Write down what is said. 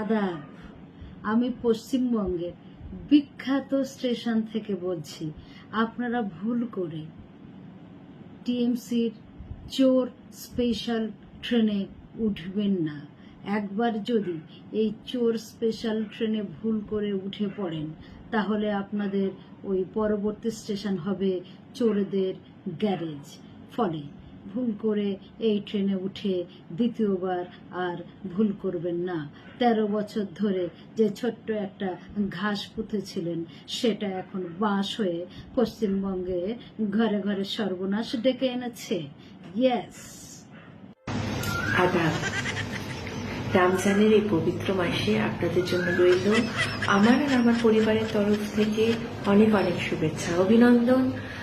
আদাব। আমি পশ্চিমবঙ্গের বিখ্যাত স্টেশন থেকে বলছি, আপনারা ভুল করে টিএমসির চোর স্পেশাল ট্রেনে উঠবেন না। একবার যদি এই চোর স্পেশাল ট্রেনে ভুল করে উঠে পড়েন, তাহলে আপনাদের ওই পরবর্তী স্টেশন হবে চোরদের গ্যারেজ। ফলে ভুল করে এই ট্রেনে উঠে দ্বিতীয়বার আর ভুল করবেন না। তেরো বছর ধরে যে ছোট্ট একটা ঘাস পুঁতেছিলেন, সেটা এখন বাঁশ হয়ে পশ্চিমবঙ্গে ঘরে ঘরে সর্বনাশ ডেকে এনেছে। ইয়েস আদাব। রমজানের এই পবিত্র মাসে আপনাদের জন্য রইল আমার আর আমার পরিবারের তরফ থেকে অনেক অনেক শুভেচ্ছা, অভিনন্দন।